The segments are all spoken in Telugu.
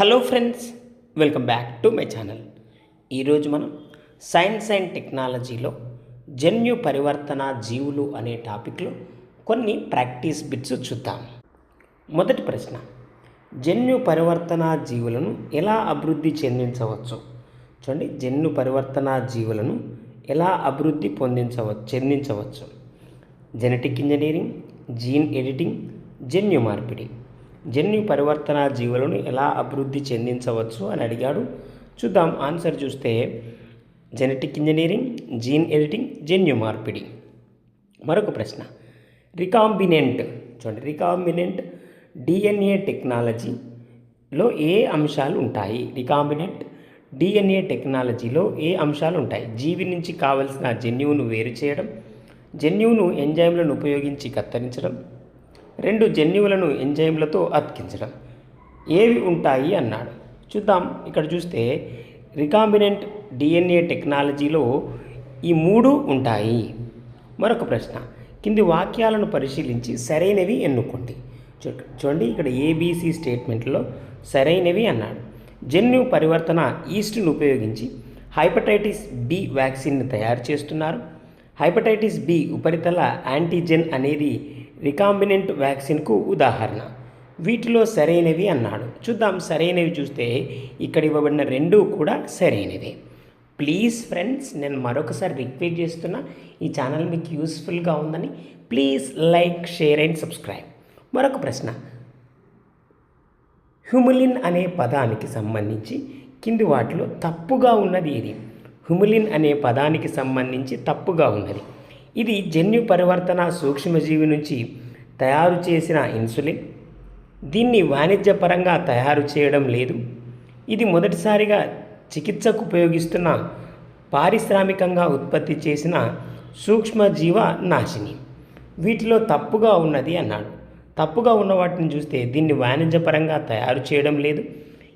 Hello friends welcome back to my channel ఈరోజు మనం సైన్స్ అండ్ టెక్నాలజీలో జన్యు పరివర్తన జీవులు అనే టాపిక్లో కొన్ని ప్రాక్టీస్ బిట్స్ చూద్దాం. మొదటి ప్రశ్న జన్యు పరివర్తన జీవులను ఎలా అభివృద్ధి చెందించవచ్చు? చూడండి జన్యు పరివర్తన జీవులను ఎలా అభివృద్ధి పొందించవచ్చు చెందించవచ్చు? జెనెటిక్ ఇంజనీరింగ్ జీన్ ఎడిటింగ్ జన్యు మార్పిడి. జన్యు పరివర్తన జీవులను ఎలా అభివృద్ధి చెందించవచ్చు అని అడిగాడు. చూద్దాం ఆన్సర్ చూస్తే జెనెటిక్ ఇంజనీరింగ్ జీన్ ఎడిటింగ్ జన్యు మార్పిడి. మరొక ప్రశ్న. రికాంబినెంట్ చూడండి. రికాంబినెంట్ డిఎన్ఏ టెక్నాలజీలో ఏ అంశాలు ఉంటాయి? రికాంబినెంట్ డిఎన్ఏ టెక్నాలజీలో ఏ అంశాలు ఉంటాయి? జీవి నుంచి కావలసిన జన్యువును వేరు చేయడం జన్యువును ఎంజైమ్లను ఉపయోగించి కత్తిరించడం రెండు జన్యువులను ఎంజైమ్లతో అతికించడం. ఏవి ఉంటాయి అన్నాడు. చూద్దాం. ఇక్కడ చూస్తే రికాంబినెంట్ డిఎన్ఏ టెక్నాలజీలో ఈ మూడు ఉంటాయి. మరొక ప్రశ్న. కింది వాక్యాలను పరిశీలించి సరైనవి ఎన్నుకోండి. చూ- చూడండి. ఇక్కడ ఏబీసీ స్టేట్మెంట్లో సరైనవి అన్నాడు. జన్యు పరివర్తన ఈస్ట్ను ఉపయోగించి హైపటైటిస్ బి వ్యాక్సిన్ని తయారు చేస్తున్నారు. హైపటైటిస్ బి ఉపరితల యాంటీజెన్ అనేది రికాంబినెంట్ వ్యాక్సిన్కు ఉదాహరణ. వీటిలో సరైనవి అన్నాడు. చూద్దాం సరైనవి చూస్తే ఇక్కడ ఇవ్వబడిన రెండు కూడా సరైనవే. ప్లీజ్ ఫ్రెండ్స్ నేను మరొకసారి రిక్వెస్ట్ చేస్తున్నా ఈ ఛానల్ మీకు యూస్ఫుల్గా ఉందని please like share and subscribe. మరొక ప్రశ్న. హ్యూములిన్ అనే పదానికి సంబంధించి కింది వాటిలో తప్పుగా ఉన్నది ఇది హ్యూములిన్ అనే పదానికి సంబంధించి తప్పుగా ఉన్నది. ఇది జన్యు పరివర్తన సూక్ష్మజీవి నుంచి తయారు చేసిన ఇన్సులిన్. దీన్ని వాణిజ్యపరంగా తయారు చేయడం లేదు. ఇది మొదటిసారిగా చికిత్సకు ఉపయోగిస్తున్న పారిశ్రామికంగా ఉత్పత్తి చేసిన సూక్ష్మజీవ నాశిని. వీటిలో తప్పుగా ఉన్నది అన్నాడు. తప్పుగా ఉన్న వాటిని చూస్తే దీన్ని వాణిజ్యపరంగా తయారు చేయడం లేదు.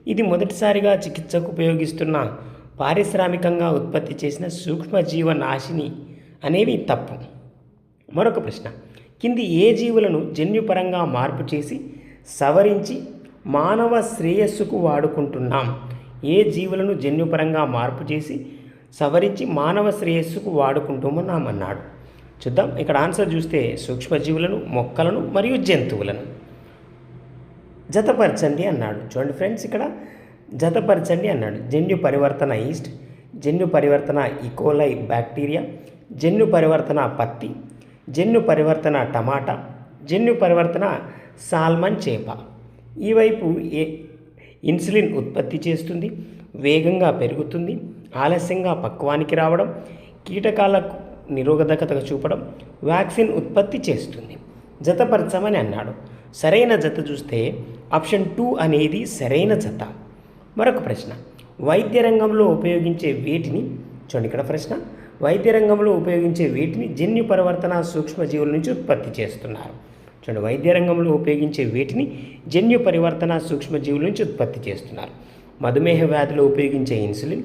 ఇది మొదటిసారిగా చికిత్సకు ఉపయోగిస్తున్న పారిశ్రామికంగా ఉత్పత్తి చేసిన సూక్ష్మజీవ నాశిని అనేవి తప్పు. మరొక ప్రశ్న. కింది ఏ జీవులను జన్యుపరంగా మార్పు చేసి సవరించి మానవ శ్రేయస్సుకు వాడుకుంటున్నాం? ఏ జీవులను జన్యుపరంగా మార్పు చేసి సవరించి మానవ శ్రేయస్సుకు వాడుకుంటున్నామన్నాడు చూద్దాం. ఇక్కడ ఆన్సర్ చూస్తే సూక్ష్మజీవులను మొక్కలను మరియు జంతువులను. జతపరచండి అన్నాడు. చూడండి ఫ్రెండ్స్ ఇక్కడ. జతపరచండి అన్నాడు. జన్యు పరివర్తన ఈస్ట్ జన్యు పరివర్తన ఇకోలై బ్యాక్టీరియా జన్యు పరివర్తన పత్తి జన్యు పరివర్తన టమాటా జన్యు పరివర్తన సాల్మన్ చేప. ఈ వైపు ఏ ఇన్సులిన్ ఉత్పత్తి చేస్తుంది? వేగంగా పెరుగుతుంది ఆలస్యంగా పక్వానికి రావడం కీటకాలకు నిరోధకత చూపడం వ్యాక్సిన్ ఉత్పత్తి చేస్తుంది. జతపరచమని అన్నాడు. సరైన జత చూస్తే ఆప్షన్ టూ అనేది సరైన జత. మరొక ప్రశ్న. వైద్య రంగంలో ఉపయోగించే వేటిని? చూడండి ఇక్కడ ప్రశ్న. వైద్య రంగంలో ఉపయోగించే వీటిని జన్యు పరివర్తన సూక్ష్మజీవుల నుంచి ఉత్పత్తి చేస్తున్నారు. చూడండి వైద్య రంగంలో ఉపయోగించే వీటిని జన్యు పరివర్తన సూక్ష్మజీవుల నుంచి ఉత్పత్తి చేస్తున్నారు. మధుమేహ వ్యాధిలో ఉపయోగించే ఇన్సులిన్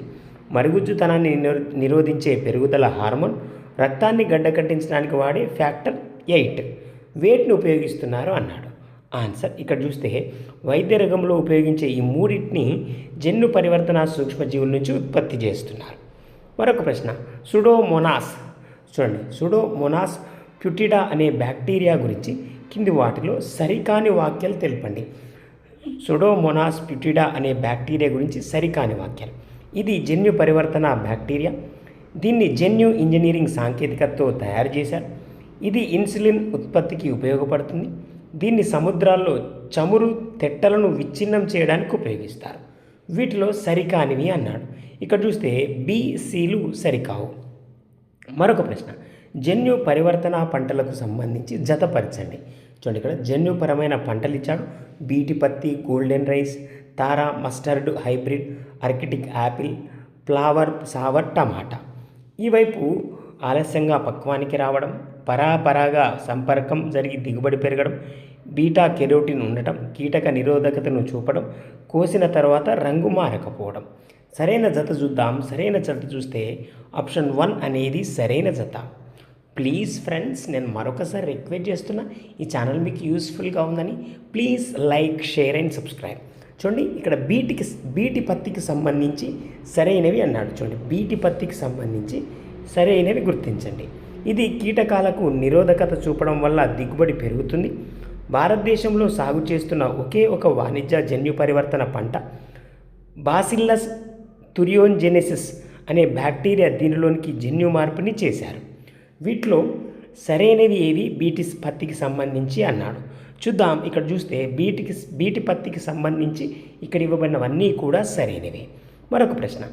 మరుగుజ్జుతనాన్ని నిరో- నిరోధించే పెరుగుదల హార్మోన్ రక్తాన్ని గడ్డకట్టించడానికి వాడే ఫ్యాక్టర్ ఎయిట్. వేటిని ఉపయోగిస్తున్నారు అన్నాడు. ఆన్సర్ ఇక్కడ చూస్తే వైద్య రంగంలో ఉపయోగించే ఈ మూడింటిని జన్యు పరివర్తన సూక్ష్మజీవుల నుంచి ఉత్పత్తి చేస్తున్నారు. మరొక ప్రశ్న. సుడోమోనాస్ చూడండి. సుడోమోనాస్ ప్యుటిడా అనే బ్యాక్టీరియా గురించి కింది వాటిలో సరికాని వాక్యాలు తెలపండి. సుడోమోనాస్ ప్యుటిడా అనే బ్యాక్టీరియా గురించి సరికాని వాక్యాలు. ఇది జన్యు పరివర్తన బ్యాక్టీరియా దీన్ని జన్యు ఇంజనీరింగ్ సాంకేతికతతో తయారు చేశారు. ఇది ఇన్సులిన్ ఉత్పత్తికి ఉపయోగపడుతుంది. దీన్ని సముద్రాల్లో చమురు తెట్టలను విచ్ఛిన్నం చేయడానికి ఉపయోగిస్తారు. వీటిలో సరికానివి అన్నాడు. ఇక్కడ చూస్తే బీసీలు సరికావు. మరొక ప్రశ్న. జన్యు పరివర్తన పంటలకు సంబంధించి జతపరచండి చూడండి ఇక్కడ జన్యుపరమైన పంటలు ఇచ్చాడు. బీటి పత్తి golden rice Dhara mustard hybrid arctic apple Flavr Savr టమాటా. ఈ వైపు ఆలస్యంగా పక్వానికి రావడం పరాపరాగా సంపర్కం జరిగి దిగుబడి పెరగడం బీటా కెరోటిన్ ఉండటం కీటక నిరోధకతను చూపడం కోసిన తర్వాత రంగు మారకపోవడం. సరైన జత చూద్దాం సరైన జత చూస్తే ఆప్షన్ వన్ అనేది సరైన జత. ప్లీజ్ ఫ్రెండ్స్ నేను మరొకసారి రిక్వెస్ట్ చేస్తున్నా ఈ ఛానల్ మీకు యూస్ఫుల్గా ఉందని please like share and subscribe. చూడండి ఇక్కడ బీటికి బీటి పత్తికి సంబంధించి సరైనవి అన్నాడు. చూడండి బీటి పత్తికి సంబంధించి సరైనవి గుర్తించండి. ఇది కీటకాలకు నిరోధకత చూపడం వల్ల దిగుబడి పెరుగుతుంది. భారతదేశంలో సాగు చేస్తున్న ఒకే ఒక వాణిజ్య జన్యు పరివర్తన పంట బాసిల్లస్ తురియోన్జెనెసిస్ అనే బ్యాక్టీరియా దీనిలోనికి జన్యు మార్పుని చేశారు. వీటిలో సరైనవి ఏవి? బీటి పత్తికి సంబంధించి అన్నాడు. చూద్దాం ఇక్కడ చూస్తే బీటికి బీటి పత్తికి సంబంధించి ఇక్కడ ఇవ్వబడినవన్నీ కూడా సరైనవి. మరొక ప్రశ్న.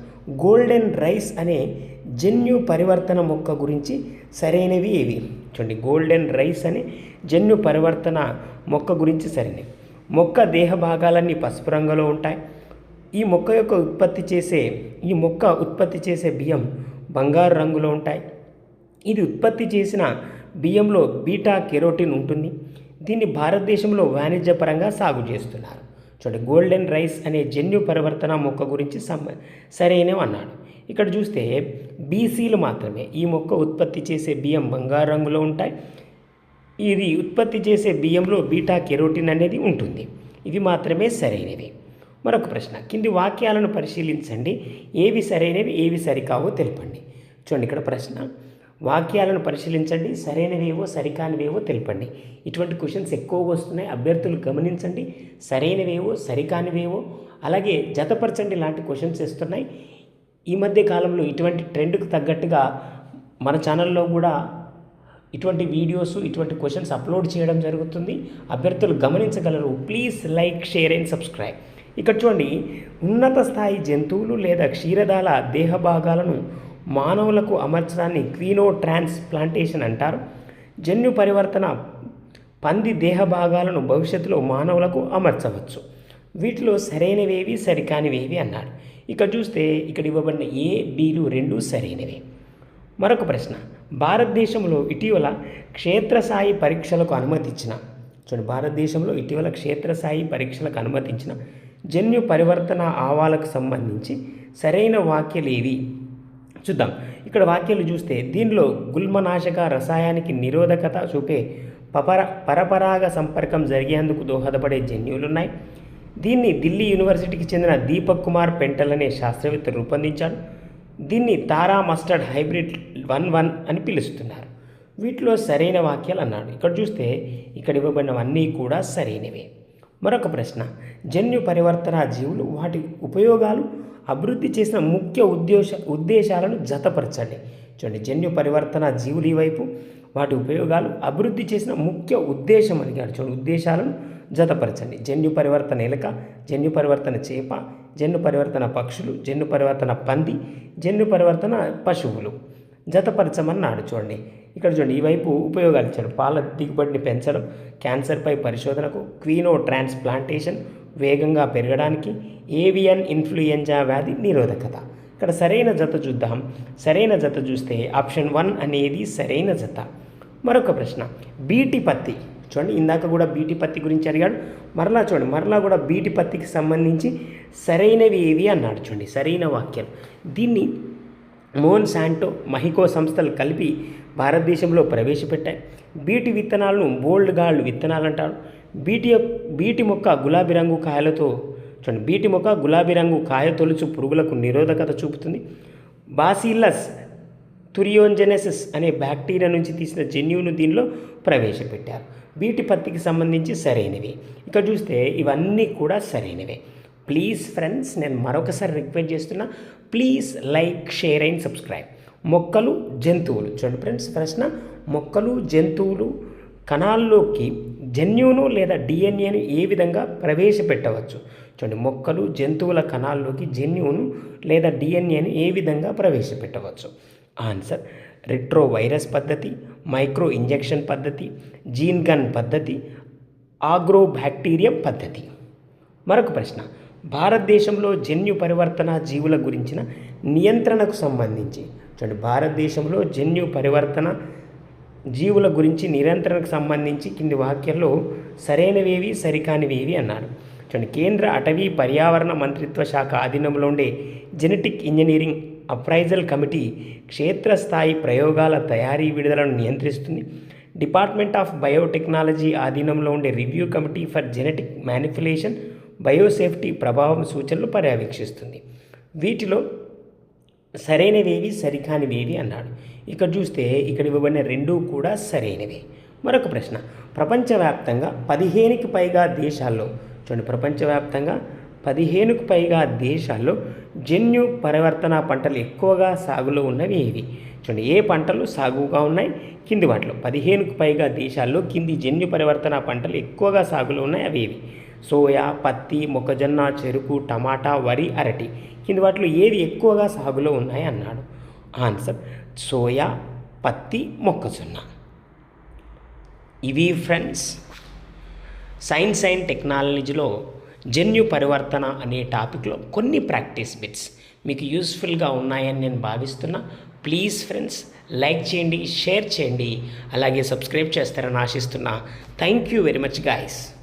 గోల్డెన్ రైస్ అనే జన్యు పరివర్తన మొక్క గురించి సరైనవి ఏవి? చూడండి గోల్డెన్ రైస్ అనే జన్యు పరివర్తన మొక్క గురించి సరైనవి. మొక్క దేహ భాగాలన్నీ పసుపు రంగులో ఉంటాయి. ఈ మొక్క యొక్క ఉత్పత్తి చేసే ఈ మొక్క ఉత్పత్తి చేసే బియ్యం బంగారు రంగులో ఉంటాయి. ఇది ఉత్పత్తి చేసిన బియ్యంలో బీటా కెరోటిన్ ఉంటుంది. దీన్ని భారతదేశంలో వాణిజ్యపరంగా సాగు చేస్తున్నారు. చూడండి గోల్డెన్ రైస్ అనే జన్యు పరివర్తన మొక్క గురించి సమ సరైనవి అన్నాడు. ఇక్కడ చూస్తే బీసీలు మాత్రమే ఈ మొక్క ఉత్పత్తి చేసే బియ్యం బంగారు రంగులో ఉంటాయి. ఇది ఉత్పత్తి చేసే బియ్యంలో బీటా కెరోటిన్ అనేది ఉంటుంది. ఇవి మాత్రమే సరైనవి మరొక ప్రశ్న. కింది వాక్యాలను పరిశీలించండి. ఏవి సరైనవి ఏవి సరికావో తెలపండి. చూడండి ఇక్కడ ప్రశ్న. వాక్యాలను పరిశీలించండి. సరైనవేవో సరికానివేవో తెలపండి. ఇటువంటి క్వశ్చన్స్ ఎక్కువగా వస్తున్నాయి. అభ్యర్థులు గమనించండి. సరైనవేవో సరికానివేవో అలాగే జతపరచండి లాంటి క్వశ్చన్స్ ఇస్తున్నాయి ఈ మధ్య కాలంలో ఇటువంటి ట్రెండ్కు తగ్గట్టుగా మన ఛానల్లో కూడా ఇటువంటి వీడియోస్ ఇటువంటి క్వశ్చన్స్ అప్లోడ్ చేయడం జరుగుతుంది. అభ్యర్థులు గమనించగలరు. Please like share and subscribe. ఇక్కడ చూడండి ఉన్నత స్థాయి జంతువులు లేదా క్షీరదాల దేహ భాగాలను మానవులకు అమర్చడాన్ని క్వీనో ట్రాన్స్ప్లాంటేషన్ అంటారు. జన్యు పరివర్తన పంది దేహ భాగాలను భవిష్యత్తులో మానవులకు అమర్చవచ్చు. వీటిలో సరైనవేవి సరికానివేవి అన్నాడు ఇక్కడ చూస్తే ఇక్కడ ఇవ్వబడిన ఏ బీలు రెండు సరైనవే. మరొక ప్రశ్న. భారతదేశంలో ఇటీవల క్షేత్రస్థాయి పరీక్షలకు అనుమతించిన చూడండి భారతదేశంలో ఇటీవల క్షేత్రస్థాయి పరీక్షలకు అనుమతించిన జన్యు పరివర్తన ఆవాలకు సంబంధించి సరైన వాక్యలు ఏవి? చూద్దాం. ఇక్కడ వాక్యాలు చూస్తే దీనిలో గుల్మనాశక రసాయనికి నిరోధకత చూపే పపర పరపరాగ సంపర్కం జరిగేందుకు దోహదపడే జన్యువులున్నాయి. దీన్ని ఢిల్లీ యూనివర్సిటీకి చెందిన దీపక్ కుమార్ పెంటల్ అనే శాస్త్రవేత్త రూపొందించాడు. దీన్ని Dhara mustard hybrid one one అని పిలుస్తున్నారు. వీటిలో సరైన వాక్యాలు అన్నాడు. ఇక్కడ చూస్తే ఇక్కడ ఇవ్వబడినవన్నీ కూడా సరైనవే. మరొక ప్రశ్న. జన్యు పరివర్తన జీవులు వాటి ఉపయోగాలు అభివృద్ధి చేసిన ముఖ్య ఉద్దేశ ఉద్దేశాలను జతపరచండి. చూడండి జన్యు పరివర్తన జీవులు ఈ వైపు వాటి ఉపయోగాలు అభివృద్ధి చేసిన ముఖ్య ఉద్దేశం అడిగాడు చూడండి ఉద్దేశాలను జతపరచండి. జన్యు పరివర్తన ఎలక జన్యు పరివర్తన చేప జన్యు పరివర్తన పక్షులు జన్యు పరివర్తన పంది జన్యు పరివర్తన పశువులు. జతపరచమన్నాడు చూడండి. ఇక్కడ చూడండి ఈ వైపు ఉపయోగాలు ఇచ్చాడు పాల దిగుబడిని పెంచడం క్యాన్సర్పై పరిశోధనకు క్వీనో ట్రాన్స్ప్లాంటేషన్ వేగంగా పెరగడానికి ఏవియన్ ఇన్ఫ్లుయెంజా వ్యాధి నిరోధకత. ఇక్కడ సరైన జత చూద్దాం. సరైన జత చూస్తే ఆప్షన్ వన్ అనేది సరైన జత. మరొక ప్రశ్న బీటి పత్తి. చూడండి ఇందాక కూడా బీటి పత్తి గురించి అడిగాడు. మరలా చూడండి మరలా కూడా బీటి పత్తికి సంబంధించి సరైనవి ఏవి అన్నాడు. చూడండి సరైన వాక్యం. దీన్ని మోన్ శాంటో మహికో సంస్థలు కలిపి భారతదేశంలో ప్రవేశపెట్టాయి. బీటి విత్తనాలను బోల్డ్ గాళ్ళు విత్తనాలు అంటారు బీటి బీటి మొక్క గులాబీ రంగు కాయలతో చూడండి బీటి మొక్క గులాబీ రంగు కాయ తొలుచు పురుగులకు నిరోధకత చూపుతుంది. బాసిల్లస్ తురియోంజెనెసిస్ అనే బ్యాక్టీరియా నుంచి తీసిన జన్యువును దీనిలో ప్రవేశపెట్టారు. బీటి పత్తికి సంబంధించి సరైనవి. ఇక చూస్తే ఇవన్నీ కూడా సరైనవే. ప్లీజ్ ఫ్రెండ్స్ నేను మరొకసారి రిక్వెస్ట్ చేస్తున్నా please like share and subscribe మొక్కలు జంతువులు. చూడండి ఫ్రెండ్స్ ప్రశ్న మొక్కలు జంతువులు కణాల్లోకి జన్యువును లేదా డిఎన్ఏను ఏ విధంగా ప్రవేశపెట్టవచ్చు? చూడండి మొక్కలు జంతువుల కణాల్లోకి జన్యువును లేదా డిఎన్ఏను ఏ విధంగా ప్రవేశపెట్టవచ్చు? ఆన్సర్ రెట్రో వైరస్ పద్ధతి మైక్రో ఇంజెక్షన్ పద్ధతి జీన్ గన్ పద్ధతి ఆగ్రోబ్యాక్టీరియం పద్ధతి. మరొక ప్రశ్న భారతదేశంలో జన్యు పరివర్తన జీవుల గురించిన నియంత్రణకు సంబంధించి. చూడండి భారతదేశంలో జన్యు పరివర్తన జీవుల గురించి నియంత్రణకు సంబంధించి కింది వాక్యాల్లో సరైనవేవి సరికానివేవి అన్నాడు చూడండి కేంద్ర అటవీ పర్యావరణ మంత్రిత్వ శాఖ ఆధీనంలో ఉండే జెనెటిక్ ఇంజనీరింగ్ అప్రైజల్ కమిటీ క్షేత్రస్థాయి ప్రయోగాల తయారీ విడుదలను నియంత్రిస్తుంది. డిపార్ట్మెంట్ ఆఫ్ బయోటెక్నాలజీ ఆధీనంలో ఉండే review committee for genetic manipulation biosafety ప్రభావం సూచనలు పర్యవేక్షిస్తుంది. వీటిలో సరైనవేవి సరికానివేవి అన్నాడు. ఇక్కడ చూస్తే ఇక్కడ ఇవ్వబడిన రెండూ కూడా సరైనవే. మరొక ప్రశ్న. ప్రపంచవ్యాప్తంగా పదిహేనుకి పైగా దేశాల్లో చూడండి ప్రపంచవ్యాప్తంగా పదిహేనుకు పైగా దేశాల్లో జన్యు పరివర్తన పంటలు ఎక్కువగా సాగులో ఉన్నవి ఏవి? చూడండి ఏ పంటలు సాగుగా ఉన్నాయి? కింది వాటిలో. పదిహేనుకు పైగా దేశాల్లో కింది జన్యు పరివర్తన పంటలు ఎక్కువగా సాగులో ఉన్నాయి అవి ఏవి? సోయా పత్తి మొక్కజొన్న చెరుకు టమాటా వరి అరటి. కింది వాటిలో ఏవి ఎక్కువగా సాగులో ఉన్నాయి అన్నాడు. ఆన్సర్ సోయా పత్తి మొక్కజొన్న. ఇవి ఫ్రెండ్స్ సైన్స్ అండ్ టెక్నాలజీలో జన్యు పరివర్తన అనే టాపిక్లో కొన్ని ప్రాక్టీస్ బిట్స్ మీకు యూస్ఫుల్గా ఉన్నాయని నేను భావిస్తున్నా. ప్లీజ్ ఫ్రెండ్స్ లైక్ చేయండి షేర్ చేయండి. అలాగే సబ్స్క్రైబ్ చేస్తారని ఆశిస్తున్నా. Thank you very much guys.